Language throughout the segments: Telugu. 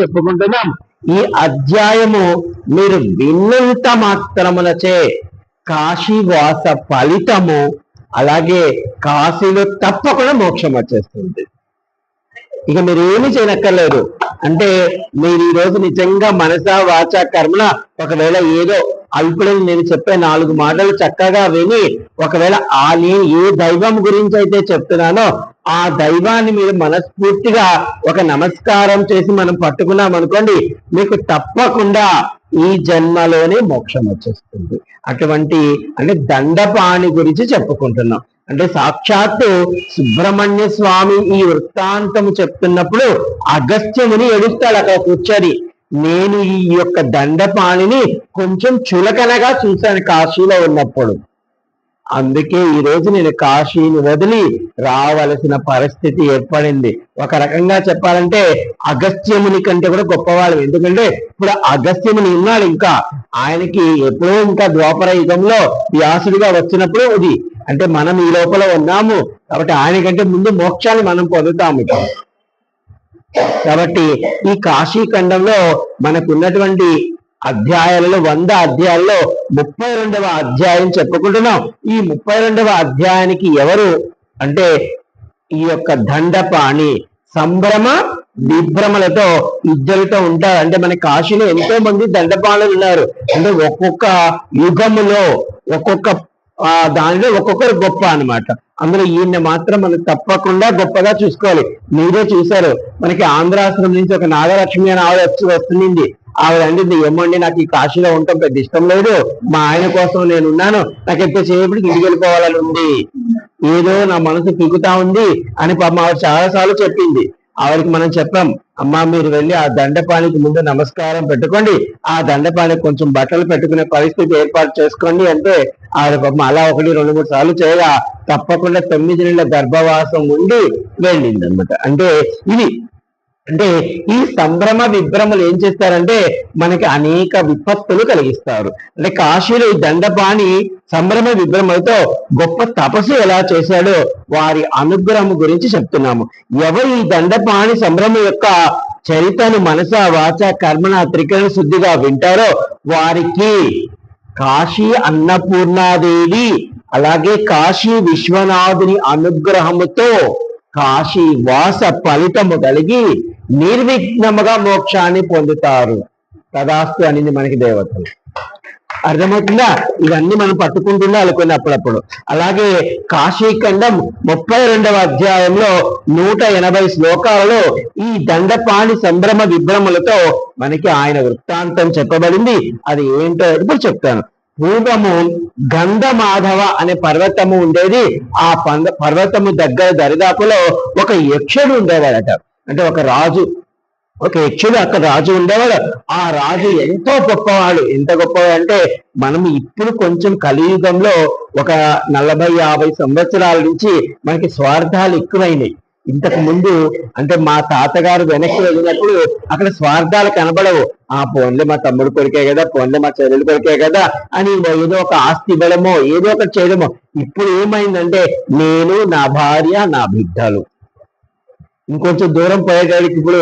చెప్పుకుంటున్నాం ఈ అధ్యాయము మీరు విన్నంత మాత్రమునచే కాశీవాస ఫలితము అలాగే కాశీలో తప్పకుండా మోక్షం వచ్చేస్తుంది. ఇక మీరు ఏమి చేయనక్కర్లేదు. అంటే మీరు ఈ రోజు నిజంగా మనస వాచ కర్మల ఒకవేళ ఏదో అల్పుడని నేను చెప్పే నాలుగు మాటలు చక్కగా విని ఒకవేళ ఆ నేను ఏ దైవం గురించి అయితే చెప్తున్నానో ఆ దైవాన్ని మీరు మనస్ఫూర్తిగా ఒక నమస్కారం చేసి మనం పట్టుకున్నాం అనుకోండి మీకు తప్పకుండా ఈ జన్మలోనే మోక్షం వచ్చేస్తుంది. అటువంటి అంటే దండపాణి గురించి చెప్పుకుంటున్నాం. అంటే సాక్షాత్తు సుబ్రహ్మణ్య స్వామి ఈ వృత్తాంతము చెప్తున్నప్పుడు అగస్త్యముని ఎడుస్తాడు అక్కడ కూర్చొని నేను ఈ యొక్క దండపాణిని కొంచెం చులకనగా చూశాను కాశీలో ఉన్నప్పుడు. అందుకే ఈ రోజు నేను కాశీని వదిలి రావలసిన పరిస్థితి ఏర్పడింది. ఒక రకంగా చెప్పాలంటే అగస్త్యముని కంటే కూడా గొప్పవాళ్ళు. ఎందుకంటే ఇప్పుడు అగస్త్యముని ఉన్నాడు ఇంకా. ఆయనకి ఎప్పుడో ఇంకా ద్వాపర యుగంలో వ్యాసుడిగా వచ్చినప్పుడు ఇది అంటే మనం ఈ లోపల ఉన్నాము. కాబట్టి ఆయన కంటే ముందు మోక్షాన్ని మనం పొందుతాము. కాబట్టి ఈ కాశీ ఖండంలో మనకున్నటువంటి అధ్యాయాలలో వంద అధ్యాయాల్లో ముప్పై రెండవ అధ్యాయం చెప్పుకుంటున్నాం. ఈ ముప్పై రెండవ అధ్యాయానికి ఎవరు? అంటే ఈ యొక్క దండపాణి సంభ్రమ విభ్రమలతో ఇద్దరితో ఉంటారు. అంటే మన కాశీలో ఎంతో మంది దండపాణులు ఉన్నారు. అంటే ఒక్కొక్క యుగములో ఒక్కొక్క ఆ దానిలో ఒక్కొక్కరు గొప్ప అన్నమాట. అందులో ఈయన మాత్రం మనం తప్పకుండా గొప్పగా చూసుకోవాలి. మీరే చూశారు. మనకి ఆంధ్రాశ్రమం నుంచి ఒక నాగలక్ష్మి అని ఆవిడ వచ్చి వస్తుంది ఆవిడ అండింది ఏమండి నాకు ఈ కాశీలో ఉండటం పెద్ద ఇష్టం లేదు. మా ఆయన కోసం నేను ఉన్నాను నాకు ఎంత చేయబడి ఇంటికి వెళ్ళిపోవాలని ఉంది. ఏదో నా మనసు పిగుతా ఉంది అని మా ఆవిడ చాలా సార్లు చెప్పింది. ఆవిడకి మనం చెప్పాం అమ్మా మీరు వెళ్ళి ఆ దండపానికి ముందు నమస్కారం పెట్టుకోండి. ఆ దండపానికి కొంచెం బట్టలు పెట్టుకునే పరిస్థితి ఏర్పాటు చేసుకోండి అంటే ఆవిడ పాపం అలా ఒకటి రెండు మూడు సార్లు చేయగా తప్పకుండా తొమ్మిది నెలల గర్భవాసం ఉండి వెళ్ళింది అనమాట అంటే ఇది అంటే ఈ సంభ్రమ విభ్రమలు ఏం చేస్తారంటే మనకి అనేక విపత్తులు కలిగిస్తారు. అంటే కాశీలో ఈ దండపాణి సంభ్రమ విభ్రమలతో గొప్ప తపస్సు ఎలా చేశాడో వారి అనుగ్రహం గురించి చెప్తున్నాము. ఎవరు ఈ దండపాణి సంభ్రమ యొక్క చరిత్రను మనస వాచ కర్మణ త్రికరణ శుద్ధిగా వింటారో వారికి కాశీ అన్నపూర్ణాదేవి అలాగే కాశీ విశ్వనాథుని అనుగ్రహముతో కాశీ వాస ఫలితము కలిగి నిర్విఘ్నముగా మోక్షాన్ని పొందుతారు. తదాస్తు అనేది మనకి దేవతలు. అర్థమవుతుందా? ఇవన్నీ మనం పట్టుకుంటుండాలి కొన్ని అప్పుడప్పుడు. అలాగే కాశీఖండం ముప్పై రెండవ అధ్యాయంలో నూట ఎనభై శ్లోకాలలో ఈ దండపాణి సంభ్రమ విభ్రములతో మనకి ఆయన వృత్తాంతం చెప్పబడింది. అది ఏంటో ఇప్పుడు చెప్తాను. పూర్వము గంధమాధవ అనే పర్వతము ఉండేది. ఆ పంద పర్వతము దగ్గర దరిదాపులో ఒక యక్షుడు ఉండేవాడట. అంటే ఒక రాజు ఒక యక్షుడు అక్కడ రాజు ఉండేవాడు. ఆ రాజు ఎంతో గొప్పవాడు. ఎంత గొప్పవాడు అంటే మనం ఇప్పుడు కొంచెం కలియుగంలో ఒక నలభై యాభై సంవత్సరాల నుంచి మనకి స్వార్థాలు ఎక్కువైనాయి. ఇంతకు ముందు అంటే మా తాతగారు వెనక్కి వెళ్ళినప్పుడు అక్కడ స్వార్థాలు కనబడవు. ఆ పోన్లే మా తమ్ముడు కొరికే కదా పోన్లే మా చెల్లెలు కొరికే కదా అని ఏదో ఒక ఆస్తి బలమో ఏదో ఒకటి చేయడమో. ఇప్పుడు ఏమైందంటే నేను నా భార్య నా బిడ్డలు. ఇంకొంచెం దూరం పోయేటానికి ఇప్పుడు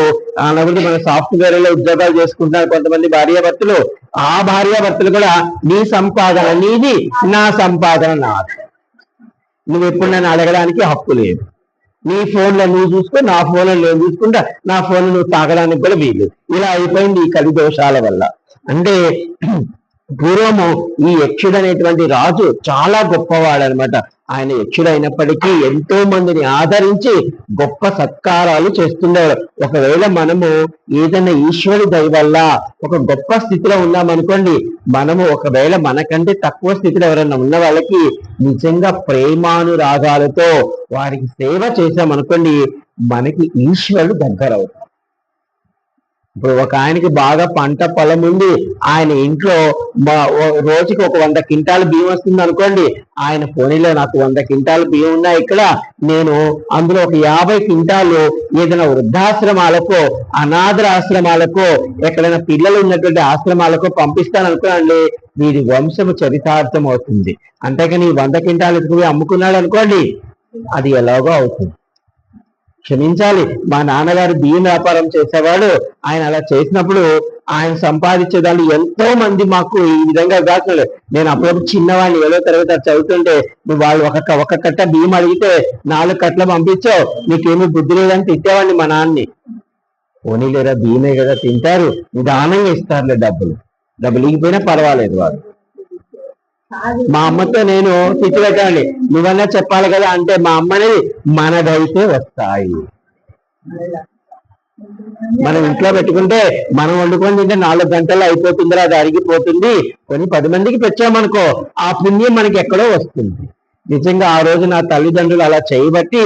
నలుగురు మన సాఫ్ట్వేర్లో ఉద్యోగాలు చేసుకుంటున్నారు కొంతమంది భార్యాభర్తలు ఆ భార్యాభర్తలు కూడా నీ సంపాదన నీది నా సంపాదన నాది. నువ్వు ఎప్పుడు నన్ను అడగడానికి హక్కు లేదు. నీ ఫోన్లో నువ్వు చూసుకో నా ఫోన్లో నేను చూసుకుంటా నా ఫోన్ నువ్వు తాగడానికి కూడా వీలు ఇలా అయిపోయింది ఈ కలి దోషాల వల్ల. అంటే పూర్వము ఈ యక్షుడు అనేటువంటి రాజు చాలా గొప్పవాడు అనమాట ఆయన యక్షుడు అయినప్పటికీ ఎంతో మందిని ఆదరించి గొప్ప సత్కారాలు చేస్తుండేవాడు ఒకవేళ మనము ఏదైనా ఈశ్వరుడి దయ వల్ల ఒక గొప్ప స్థితిలో ఉన్నామనుకోండి మనము ఒకవేళ మనకంటే తక్కువ స్థితిలో ఎవరైనా ఉన్న వాళ్ళకి నిజంగా ప్రేమానురాగాలతో వారికి సేవ చేసామనుకోండి మనకి ఈశ్వరుడు దగ్గర అవుతాడు ఇప్పుడు ఒక ఆయనకి బాగా పంట పొలం ఉంది. ఆయన ఇంట్లో మా- రోజుకి ఒక వంద క్వింటాల బియ్యం వస్తుంది అనుకోండి. ఆయన పోనీలో నాకు వంద క్వింటాల బియ్యం ఉన్నాయి ఇక్కడ. నేను అందులో ఒక యాభై క్వింటాలు ఏదైనా వృద్ధాశ్రమాలకో అనాథరాశ్రమాలకో ఎక్కడైనా పిల్లలు ఉన్నటువంటి ఆశ్రమాలకో పంపిస్తాను అనుకోండి వీడి వంశము చరితార్థం అవుతుంది. అంతేకాని వంద క్వింటాలు ఎక్కువ అమ్ముకున్నాడు అనుకోండి అది ఎలాగో అవుతుంది. క్షమించాలి. మా నాన్నగారు బియ్యం వ్యాపారం చేసేవాడు. ఆయన అలా చేసినప్పుడు ఆయన సంపాదించే దాన్ని ఎంతో మంది మాకు ఈ విధంగా కాకుండా నేను అప్పుడప్పుడు చిన్నవాడిని ఏదో తరగతి అది చదువుతుంటే నువ్వు వాళ్ళు ఒక ఒక కట్ట బియ్యం అడిగితే నాలుగు కట్టలు పంపించావు. నీకేమీ బుద్ధి లేదని తిట్టేవాడిని మా నాన్నని. పోనీ లేదా బియ్యమే కదా తింటారు. నిదానంగా ఇస్తారులే డబ్బులు. డబ్బులు ఇగిపోయినా పర్వాలేదు వాళ్ళు మా అమ్మతో నేను తిట్టి పెట్టాలి నువ్వన్నా చెప్పాలి కదా అంటే మా అమ్మని మనదైతే వస్తాయి. మనం ఇంట్లో పెట్టుకుంటే మనం వండుకొని తింటే నాలుగు గంటలు అయిపోతుందిరా అది అరిగిపోతుంది. కొన్ని పది మందికి పెట్టామనుకో ఆ పుణ్యం మనకి ఎక్కడో వస్తుంది. నిజంగా ఆ రోజు నా తల్లిదండ్రులు అలా చేయబట్టి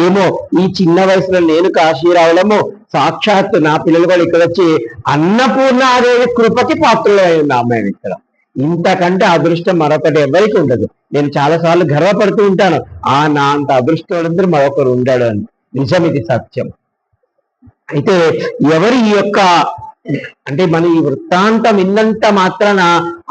ఏమో ఈ చిన్న వయసులో నేను కాశీ రావడము సాక్షాత్తు నా పిల్లలు కూడా ఇక్కడ వచ్చి అన్నపూర్ణ అన్నపూర్ణాదేవి కృపకి పాత్రలు అయింది అమ్మాయి ఇక్కడ ఇంతకంటే అదృష్టం మరొకటి ఎవరికి ఉండదు. నేను చాలా సార్లు గర్వపడుతూ ఉంటాను. ఆ నా అంత అదృష్టవంతుడు మరొకరు ఉండడు అని. నిజం ఇది సత్యం. అయితే ఎవరి ఈ యొక్క అంటే మన ఈ వృత్తాంతం ఇన్నంత మాత్రాన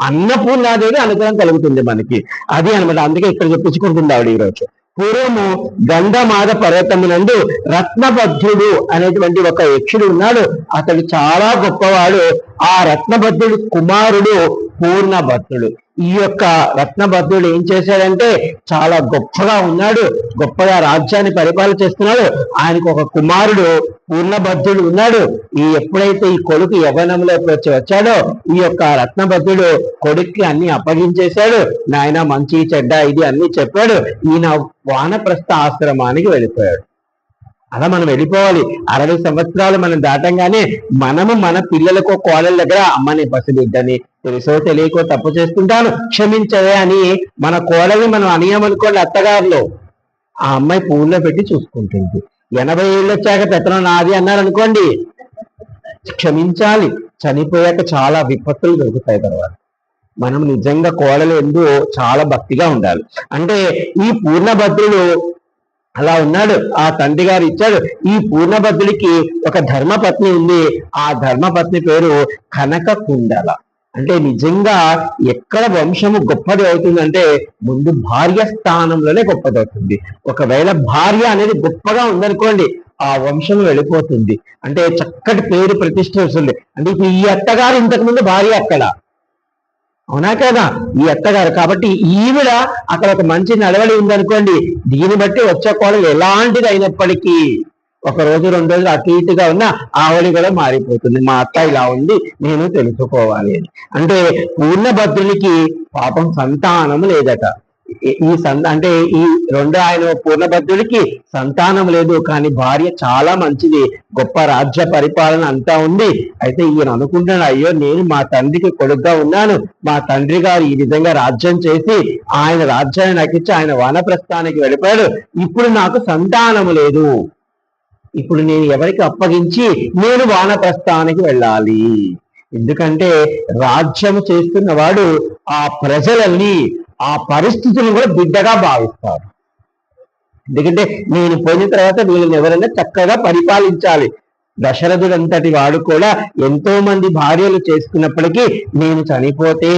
అన్నపూర్ణాదేవి అనుగ్రహం కలుగుతుంది మనకి. అది అనమాట. అందుకే ఇక్కడ చెప్పించుకుంటుంది ఆవిడ ఈరోజు. పూర్వము గంధమాద పర్వతమునందు రత్నబద్ధుడు అనేటువంటి ఒక యక్షుడు ఉన్నాడు. అతడు చాలా గొప్పవాడు. ఆ రత్నభద్రుడు కుమారుడు పూర్ణభద్రుడు. ఈ యొక్క రత్నభద్రుడు ఏం చేశాడంటే చాలా గొప్పగా ఉన్నాడు గొప్పగా రాజ్యాన్ని పరిపాలన చేస్తున్నాడు. ఆయనకు ఒక కుమారుడు పూర్ణభద్రుడు ఉన్నాడు. ఈ ఎప్పుడైతే ఈ కొడుకు యవనంలోకి వచ్చి వచ్చాడో ఈ యొక్క రత్నభద్రుడు కొడుక్కి అన్ని అప్పగించేశాడు. నాయన మంచి చెడ్డ ఇది అన్ని చెప్పాడు. ఈయన వానప్రస్థ ఆశ్రమానికి వెళ్ళిపోయాడు. అలా మనం వెళ్ళిపోవాలి. అరవై సంవత్సరాలు మనం దాటంగానే మనము మన పిల్లలకు కోడల దగ్గర అమ్మని పసిబిడ్డని తెలుసో తెలియకో తప్పు చేస్తుంటాను క్షమించవే అని మన కోడల్ని మనం అనియమనుకోండి అత్తగారులో. ఆ అమ్మాయి పూల్లో పెట్టి చూసుకుంటుంది. ఎనభై ఏళ్ళు వచ్చాక పెత్తనం నాది అన్నారు అనుకోండి క్షమించాలి చనిపోయాక చాలా విపత్తులు దొరుకుతాయి తర్వాత. మనం నిజంగా కోడలు ఎందు చాలా భక్తిగా ఉండాలి. అంటే ఈ పూర్ణభద్రులు అలా ఉన్నాడు. ఆ తండ్రి గారు ఇచ్చాడు. ఈ పూర్ణభద్రుడికి ఒక ధర్మపత్ని ఉంది. ఆ ధర్మపత్ని పేరు కనక కుండల అంటే నిజంగా ఎక్కడ వంశము గొప్పది అవుతుందంటే ముందు భార్య స్థానంలోనే గొప్పది అవుతుంది. ఒకవేళ భార్య అనేది గొప్పగా ఉందనుకోండి ఆ వంశం వెళ్ళిపోతుంది. అంటే చక్కటి పేరు ప్రతిష్ట వస్తుంది. అంటే ఇప్పుడు ఈ అత్తగారు ఇంతకు ముందు భార్య అక్కడ. అవునా కదా? ఈ అత్తగారు. కాబట్టి ఈవిడ అక్కడ ఒక మంచి నడవడి ఉందనుకోండి దీన్ని బట్టి వచ్చే కోడలు ఎలాంటిది అయినప్పటికీ ఒక రోజు రెండు రోజులు అటు ఇటుగా ఉన్న ఆవిడ కూడా మారిపోతుంది. మా అత్త ఇలా ఉంది నేను తెలుసుకోవాలి అని. అంటే పూర్ణభద్రునికి పాపం సంతానం లేదట. ఈ- సంత అంటే ఈ రెండు ఆయన పూర్ణభద్రుడికి సంతానం లేదు కానీ భార్య చాలా మంచిది. గొప్ప రాజ్య పరిపాలన అంతా ఉంది. అయితే ఈయన అనుకుంటున్నాడు అయ్యో నేను మా తండ్రికి కొడుకుగా ఉన్నాను. మా తండ్రి గారు ఈ విధంగా రాజ్యం చేసి ఆయన రాజ్యాన్ని నాకు ఇచ్చి ఆయన వనప్రస్థానికి వెళ్ళిపోయాడు. ఇప్పుడు నాకు సంతానము లేదు. ఇప్పుడు నేను ఎవరికి అప్పగించి నేను వానప్రస్థానికి వెళ్ళాలి? ఎందుకంటే రాజ్యం చేస్తున్నవాడు ఆ ప్రజలని ఆ పరిస్థితులను కూడా బిడ్డగా భావిస్తారు. ఎందుకంటే నేను పోయిన తర్వాత వీళ్ళని ఎవరైనా చక్కగా పరిపాలించాలి. దశరథుడంతటి వాడు కూడా ఎంతో మంది భార్యలు చేసుకున్నప్పటికీ నేను చనిపోతే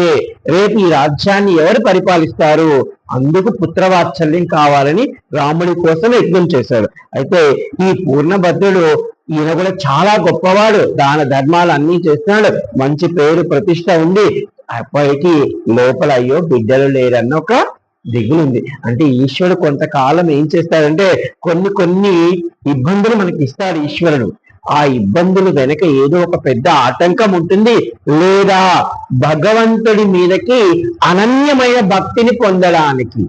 రేపు ఈ రాజ్యాన్ని ఎవరు పరిపాలిస్తారు? అందుకు పుత్రవాత్సల్యం కావాలని రాముడి కోసం యజ్ఞం చేశాడు. అయితే ఈ పూర్ణభద్రుడు ఈయన కూడా చాలా గొప్పవాడు. దాన ధర్మాలు అన్ని చేస్తున్నాడు. మంచి పేరు ప్రతిష్ట ఉంది అబ్బాయికి లోపల అయ్యో బిడ్డలు లేరన్న ఒక దిగులు ఉంది అంటే ఈశ్వరుడు కొంతకాలం ఏం చేస్తాడంటే కొన్ని కొన్ని ఇబ్బందులు మనకి ఇస్తాడు ఈశ్వరుడు. ఆ ఇబ్బందులు వెనక ఏదో ఒక పెద్ద ఆటంకం ఉంటుంది. లేదా భగవంతుడి మీదకి అనన్యమైన భక్తిని పొందడానికి.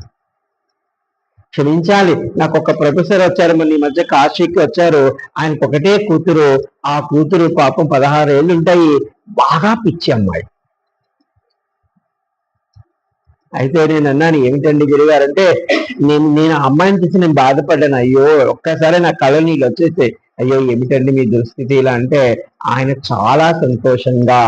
క్షమించాలి. నాకు ఒక ప్రొఫెసర్ వచ్చారు మన ఈ మధ్య కాశీకి వచ్చారు. ఆయనకు ఒకటే కూతురు. ఆ కూతురు పాపం పదహారు ఏళ్ళు ఉంటాయి బాగా పిచ్చి అమ్మాయి. అయితే నేను అన్నాను ఏమిటండి గురుగారు అంటే నేను నేను అమ్మాయిని చూసి నేను బాధపడ్డాను. అయ్యో ఒక్కసారి నా కళ్ళ నీళ్ళు వచ్చేస్తే అయ్యో ఏమిటండి మీ దుస్థితి ఇలా అంటే ఆయన చాలా సంతోషంగా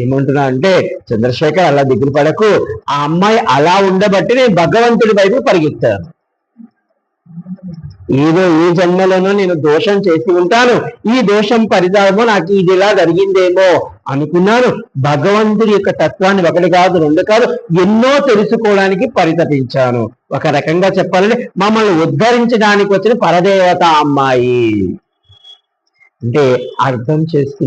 ఏమంటున్నా అంటే చంద్రశేఖర్ అలా దిగులు పడకు. ఆ అమ్మాయి అలా ఉండబట్టి నేను భగవంతుడి వైపు పరిగెత్తాను. ఏదో ఈ జన్మలోనో నేను దోషం చేసి ఉంటాను. ఈ దోషం పరిదామో నాకు ఇది ఇలా జరిగిందేమో అనుకున్నాను. భగవంతుడి యొక్క తత్వాన్ని ఒకటి కాదు రెండు కాదు ఎన్నో తెలుసుకోవడానికి పరితపించాను. ఒక రకంగా చెప్పాలంటే మమ్మల్ని ఉద్ధరించడానికి వచ్చిన పరదేవత అమ్మాయి. అంటే అర్థం చేసుకుని